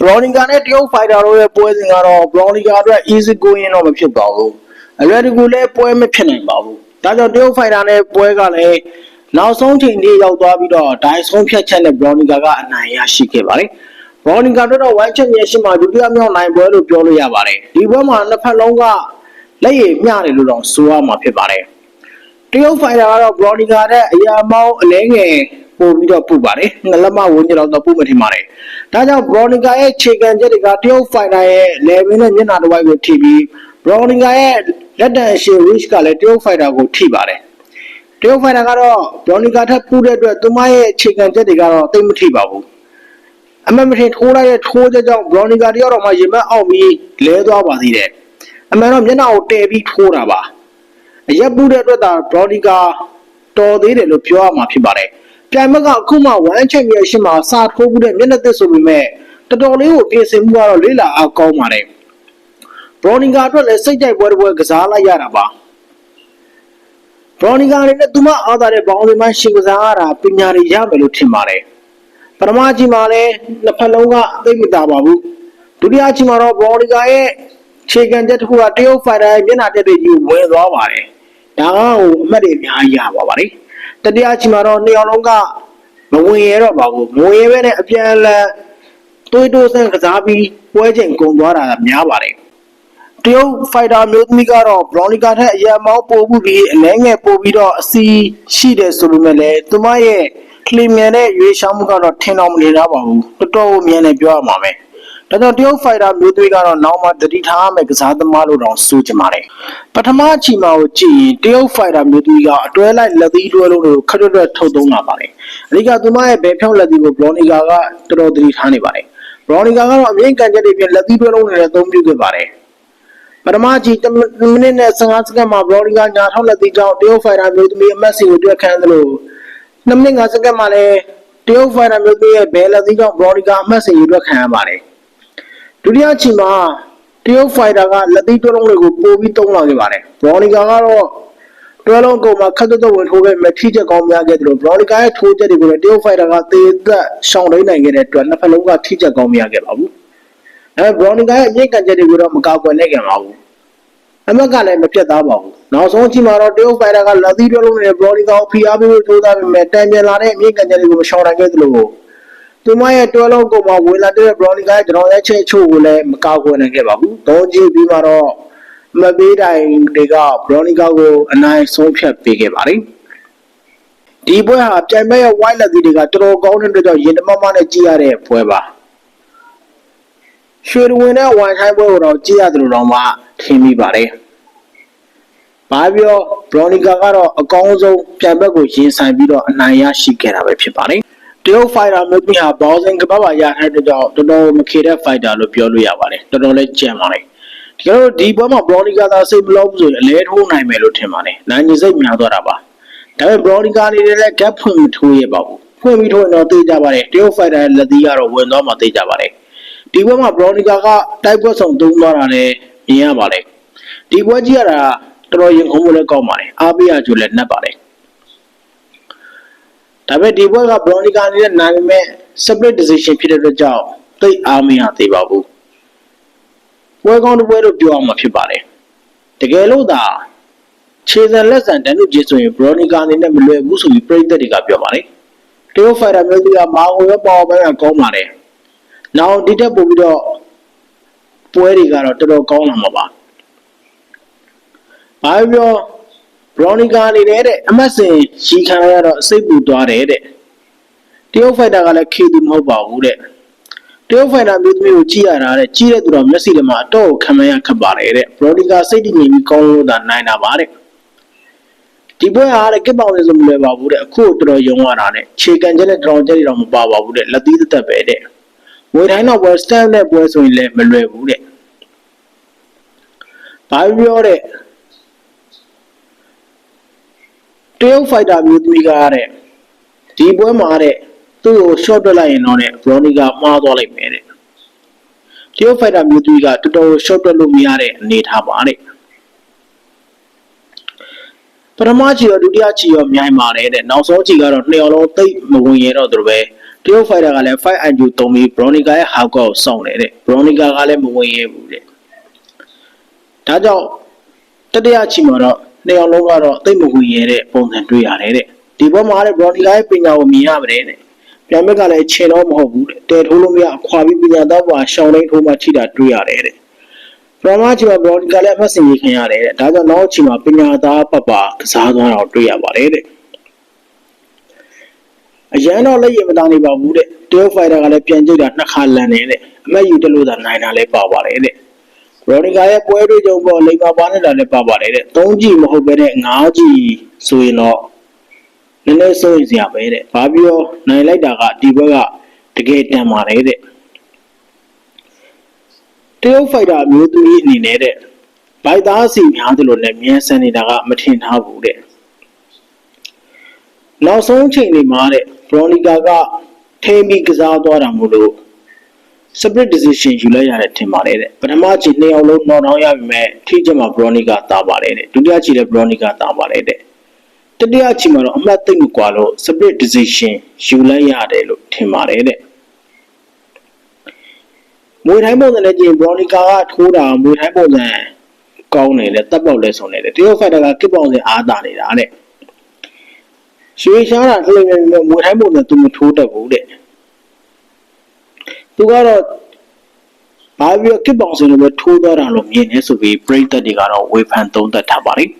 ဘရော်နီကာနဲ့တရုတ်ဖိုက်တာတို့ရဲ့ပွဲစဉ်ကတော့ဘရော်နီကာအတွက် easy going တော့မဖြစ်ပါဘူးအလွယ်တကူလည်းပွဲမဖြစ်နိုင်ပါဘူးဒါကြောင့်တရုတ်ဖိုက်တာနဲ့ပွဲကလည်းနောက်ဆုံးချိန်လေးရောက်သွားပြီးတော့ဒိုင်ဆုံးဖြတ်ချက်နဲ့ဘရော်နီကာကအနိုင်ရရှိခဲ့ပါတယ်ဘရော်နီကာတို့တော့ဝမ်ချက်မြေရှင်းမှာဒုတိယမြောက်နိုင်ပွဲလို့ပြောလို့ရပါတယ်ဒီပွဲမှာနှစ်ဖက်လုံးကလက်ရည်မျှတယ်လို့တော့ဆိုရမှာဖြစ်ပါတယ်တရုတ်ဖိုက်တာကတော့ဘရော်နီကာတဲ့အရာမောင်းအလဲငယ် ပို့ပြီးတော့ပူပါတယ်ငလမဝင်းကြတော့တော့ပူမထင်ပါတယ်ဒါကြောင့်ဘရော်နီကာရဲ့ခြေကန်ချက်တွေကတရုတ်ဖိုက်တာရဲ့ level နဲ့မျက်နှာတစ်ဝိုက်ကိုထိပြီးဘရော်နီကာရဲ့လက်တန်ရှည် reach ကလည်းတရုတ်ဖိုက်တာကိုထိပါတယ်တရုတ်ဖိုက်တာကတော့ဘရော်နီကာထက်ပူတဲ့အတွက်သူမရဲ့ခြေကန်ချက်တွေကတော့သိပ်မထိပါဘူးအမတ်မထင်ထိုးလိုက်တဲ့ထိုးချက်ကြောင့်ဘရော်နီကာတယောက်တော့မှရင်မက်အောင်ပြီးလဲသွားပါသေးတယ်အမှန်တော့မျက်နှာကိုတဲပြီးထိုးတာပါအရက်ပူတဲ့အတွက်သာဘရော်နီကာတော်သေးတယ်လို့ပြောရမှာဖြစ်ပါတယ် ပြိုင်ဘက်ကအခုမှဝမ်းချက်မြေရှင်းမှာစာထိုးမှုတဲ့မျက်နှာသစ်ဆိုပေမဲ့တော်တော်လေးကိုပြင်ဆင်မှုကတော့လေးလာအားကောင်းပါတယ်ဘရော်နီကာအတွက်လည်းစိတ်ကြိုက်ပွဲတစ်ပွဲကစားလိုက်ရတာပါဘရော်နီကာအနေနဲ့သူမအားသာတဲ့ဘောင်းတွေမှရှင်ကစားရတာပညာတွေရမယ်လို့ထင်ပါတယ်ပထမအချိန်မှာလည်းနှစ်ဖက်လုံးကသိပ်မတာပါဘူးဒုတိယအချိန်မှာတော့ဘရော်နီကာရဲ့ခြေကန်ချက်တစ်ခုကတရုတ်ဖိုင်တာရဲ့မျက်နှာတက်တွေကြီးဝင်သွားပါတယ်ဒါကဟိုအမှတ်တွေအများကြီးရပါပါလေ တတိယအချိန်မှာတော့နှစ်ယောက်လုံးကမဝင်ရတော့ပါဘူးမဝင်ရဘဲနဲ့အပြန်အလှန်တွေးတိုးဆန်းကစားပြီးပွဲချိန်ကုန်သွားတာများပါတယ်တရုတ်ဖိုက်တာမျိုးသမီးကတော့ဘရော်နီကာထက်အရင်မောင်းပို့ပြီးအလဲငယ်ပို့ပြီးတော့အစီရှိတယ်ဆိုပေမဲ့လည်းသူမရဲ့ကလီမြန်တဲ့ရွေးချယ်မှုကတော့ထင်တော်မနေတော့ပါဘူးတော်တော်ကိုမြန်နေပြောရမှာပဲ ဒါကြောင့်တရုတ်ဖိုက်တာမျိုးသွေးကတော့နောက်မှတတိထားမယ်ကစားသမားလို့တောင်ဆိုချင်ပါတယ်ပထမအချိန်မှာကိုကြည့်ရင်တရုတ်ဖိုက်တာမျိုးသွေးကအတွဲလိုက်လက်သီးတွဲလို့ခက်တွက်ထုတ်သုံးလာပါတယ်အဓိကသူမရဲ့ဘယ်ဖြောင်းလက်သီးကိုဘလော်နီကာကတော်တော်တတိထားနေပါတယ်ဘလော်နီကာကတော့အမြင့်ကန်ချက်တွေပြင်လက်သီးတွဲလုံးနဲ့အသုံးပြုခဲ့ပါတယ်ပထမကြီး1မိနစ်နဲ့15စက္ကန့်မှာဘလော်နီကာညာထောက်လက်သီးကြောင့်တရုတ်ဖိုက်တာမျိုးသမီးအမတ်စီကိုတွေ့ခန်းသလို2မိနစ်5စက္ကန့်မှာလည်းတရုတ်ဖိုင်တာမျိုးသေးရဲ့ဘယ်လက်သီးကြောင့်ဘလော်ဒီကာအမှတ်စဉ်ရွေးခံရပါတယ် ဒုတိယအချိန်မှာတရုတ်ဖိုင်တာကလက်သီးတွဲလုံးတွေကိုပို့ပြီးတုံးလာခဲ့ပါတယ်ဘလော်ဒီကာကတော့တွဲလုံးကုန်မှာခက်သက်သက်ဝင်ထိုးခဲ့မဲ့ထိချက်ကောင်းများခဲ့တယ်လို့ဘလော်ဒီကာရဲ့ထိုးချက်တွေကိုလည်းတရုတ်ဖိုင်တာကသေသက်ရှောင်တိန်နိုင်ခဲ့တဲ့အတွက်နှစ်ဖက်လုံးကထိချက်ကောင်းများခဲ့ပါဘူးအဲဘလော်ဒီကာရဲ့အမြင့်ကန်ချက်တွေကိုတော့မကောက်ကွယ်နိုင်ကြပါဘူးအမက်ကလည်းမပြတ်သားပါဘူးနောက်ဆုံးအချိန်မှာတော့တရုတ်ဖိုင်တာကလက်သီးတွဲလုံးနဲ့ဘလော်ဒီကာကိုဖိအားပေးထိုးသားပေမဲ့တန်ပြန်လာတဲ့အမြင့်ကန်ချက်တွေကိုမရှောင်နိုင်ခဲ့သလို သူမရဲ့တွဲလုံးကုန်မှာဝင်လာတဲ့ဘလော်ဒီကာရဲ့ကျွန်တော်ရဲ့ချက်ချို့ကိုလည်းမကောက်ကွယ်နိုင်ခဲ့ပါဘူး။သုံးကြည့်ပြီးမှတော့မပေးတိုင်တွေကဘလော်ဒီကာကိုအနိုင်ဆုံးဖြတ်ပေးခဲ့ပါတယ်။ဒီပွဲဟာပြိုင်ပွဲရဲ့ white လက်သီးတွေကတော်တော်ကောင်းတဲ့အတွက်ကြောင့်ရင်တမမနဲ့ကြည့်ရတဲ့ပွဲပါ။ရွှေဝင်တဲ့ဝိုင်ထိုင်းပွဲကိုတော့ကြည့်ရတယ်လို့တော့မှထင်မိပါတယ်။ဘာပြောဘလော်နီကာကတော့အကောင်းဆုံးပြန်ဘက်ကိုရင်ဆိုင်ပြီးတော့အနိုင်ရရှိခဲ့တာပဲဖြစ်ပါတယ်။ တရုတ်ဖိုင်တာမျိုးကြီးဟာဘောင်းစင်ကပတ်ပါရတဲ့အတွက်ကြောင့်တော်တော်မခေတဲ့ဖိုက်တာလို့ပြောလို့ရပါတယ်။တော်တော်လေးကြံပါတယ်။ဒီကတော့ဒီပွဲမှာဘလော်နီကာသာစိတ်မလို့ဘူးဆိုရင်အလဲထိုးနိုင်မယ်လို့ထင်ပါတယ်။နိုင်ကြီးစိတ်များသွားတာပါ။ဒါပေမဲ့ဘလော်နီကာအနေနဲ့လည်း gap ဖွင့်မထိုးရပါဘူး။ဖွင့်ပြီးထိုးရင်တော့သိကြပါတယ်။တရုတ်ဖိုင်တာရဲ့လက်သီးကတော့ဝင်သွားမှသိကြပါတယ်။ဒီပွဲမှာဘလော်နီကာကတိုက်ပွဲဆောင်သုံးသွားတာလည်းမြင်ရပါတယ်။ဒီပွဲကြီးရတာတော်တော်ရင်ခုံမှုလည်းကောင်းပါတယ်အားပေးရကြိုလည်းနှက်ပါတယ် ဒါပေမဲ့ဒီဘက်ကဘရော်နီကာနေတဲ့နိုင်ပေမဲ့ split decision ဖြစ်တဲ့အတွက်ကြောင့်သိအားမရသေးပါဘူးပွဲကောင်းတစ်ပွဲလို့ပြောအောင်မှာဖြစ်ပါတယ်တကယ်လို့သာခြေစံလက်စံတန်းလို့ကြည့်ဆိုရင်ဘရော်နီကာအနေနဲ့မလွယ်ဘူးဆိုပြီးပြည်သက်တွေကပြောပါတယ်တရုတ်ဖိုင်တာမျိုးတွေကမာကိုရောပေါ်ပိုင်းကကောင်းပါတယ်နောက်ဒီတက်ပို့ပြီးတော့ပွဲတွေကတော့တော်တော်ကောင်းလာမှာပါဘာပြောဘ ရော်နီကာအနေနဲ့တဲ့အမတ်စင်ရှီခံရတော့စိတ်ပူသွားတယ်တဲ့တရုတ်ဖိုက်တာကလည်းခေသူမဟုတ်ပါဘူးတဲ့တရုတ်ဖိုင်တာမျိုးသမီးကိုကြည့်ရတာတဲ့ကြည့်တဲ့သူတော်မျက်စိထဲမှာအတော့ခံမရခက်ပါတယ်တဲ့ဘရော်ဒီကာစိတ်တည်ငြိမ်ပြီးကောင်းလို့သာနိုင်တာပါတဲ့ဒီပွဲအားတဲ့ကစ်ပေါင်လေးဆိုမလွယ်ပါဘူးတဲ့အခုတော်တော်ယုံရတာတဲ့ခြေကန်ချက်နဲ့တောင်ချက်တွေတော့မပါပါဘူးတဲ့လက်သီးသက်ပဲတဲ့ဝေတိုင်းတော့ပွဲစတန်နဲ့ပွဲဆိုရင်လည်းမလွယ်ဘူးတဲ့ဘာပြောတဲ့ တရုတ်ဖိုက်တာမျိုးသမီးကားတဲ့ဒီပွဲမှာတဲ့သူ့ကို short တွက်လိုက်ရင်တော့တဲ့ဘရော်နီကမှားသွားလိုက်မယ်တဲ့တရုတ်ဖိုက်တာမျိုးသမီးကတော်တော် short တွက်လို့မရတဲ့အနေထားပါတဲ့ပထမချီရောဒုတိယချီရောမြိုင်ပါတယ်တဲ့နောက်ဆုံးချီကတော့နှစ်ယောက်လုံးသိပ်မဝင်ရတော့သူပဲတရုတ်ဖိုက်တာကလည်း 5IQ သုံးပြီး Bronica ရဲ့ Hawk ကိုစောင့်နေတဲ့ Bronica ကလည်းမဝင်ရဘူးတဲ့ဒါကြောင့်တတိယချီမှာတော့ နှစ်ယောက်လုံးကတော့သိပ်မဝင်ရတဲ့ပုံစံတွေ့ရတယ်တဲ့ဒီဘက်မှာလည်း Bronica ရဲ့ပညာကိုမြင်ရပါတယ်တဲ့ပြန်ဘက်ကလည်းခြေတော့မဟုတ်ဘူးတဲ့တဲထိုးလို့မရခွာပြီးပညာသားပွားရှောင်းတိုင်းထိုးမှထိတာတွေ့ရတယ်တဲ့ပရမချီမှာ Bronica လည်းအမှတ်စဉ်ရေးခင်ရတယ်တဲ့ဒါကြောင့်နောက်ချီမှာပညာသားပပကစားသွားတာကိုတွေ့ရပါတယ်တဲ့အရန်တော့လက်ရည်မသားနေပါဘူးတဲ့တရုတ်ဖိုင်တာကလည်းပြန်ကြိတ်တာနှစ်ခါလန်နေတဲ့အမတ်ယူတလို့သာနိုင်တာလည်းပါပါတယ်တဲ့ Bronica ရဲ့ပွဲတွေကြုံပေါ်လိမ္မာပါနေတာလည်းပါပါတယ်တဲ့၃ကြည့်မဟုတ်ပဲတဲ့၅ကြည့်ဆိုရင်တော့နည်းနည်းစိုးရင်စရာပဲတဲ့ဘာပြီးတော့နိုင်လိုက်တာကဒီဘက်ကတကယ်တန်ပါတယ်တဲ့တရုတ်ဖိုက်တာအမျိုးသမီးအနေနဲ့တဲ့ဘိုက်သားစီများသလိုနဲ့မြန်းဆန်နေတာကမထင်ထားဘူးတဲ့နောက်ဆုံးအချိန်တွေမှာတဲ့ Bronica ကထိမ့်ပြီးကစားသွားတာမို့လို့ split decision ယူလိုက်ရတယ်ထင်ပါတယ်တဲ့ပထမချိန်နှစ်ယောက်လုံး knock down ရပြီမဲ့ထိချက်မှာ Bronica တာပါတယ်တဲ့ဒုတိယချိန်လည်း Bronica တာပါတယ်တဲ့တတိယချိန်မှာတော့အမှတ်သိမ့်မကွာလို့ split decision ယူလိုက်ရတယ်လို့ထင်ပါတယ်တဲ့မွေထိုင်းပုံစံနဲ့ကြည့်ရင် Bronica ကထိုးတာမွေထိုင်းပုံစံကောင်းနေတယ်တပ်ပေါက်လဲဆုံးနေတယ်တရုတ်ဖိုက်တာကကစ်ပေါင်စင်အားတာနေတာတဲ့ရွှေရှားတာအဲ့လိုမျိုးမွေထိုင်းပုံနဲ့သူမထိုးတတ်ဘူးတဲ့ သူကတော့ဘာပြီးတော့ကစ်ပေါင်စင်လိုပဲထိုးသွားတာလို့မြင်နေဆိုပြီးပြိသက်တွေကတော့ဝေဖန်သုံးသပ်ထားပါတယ်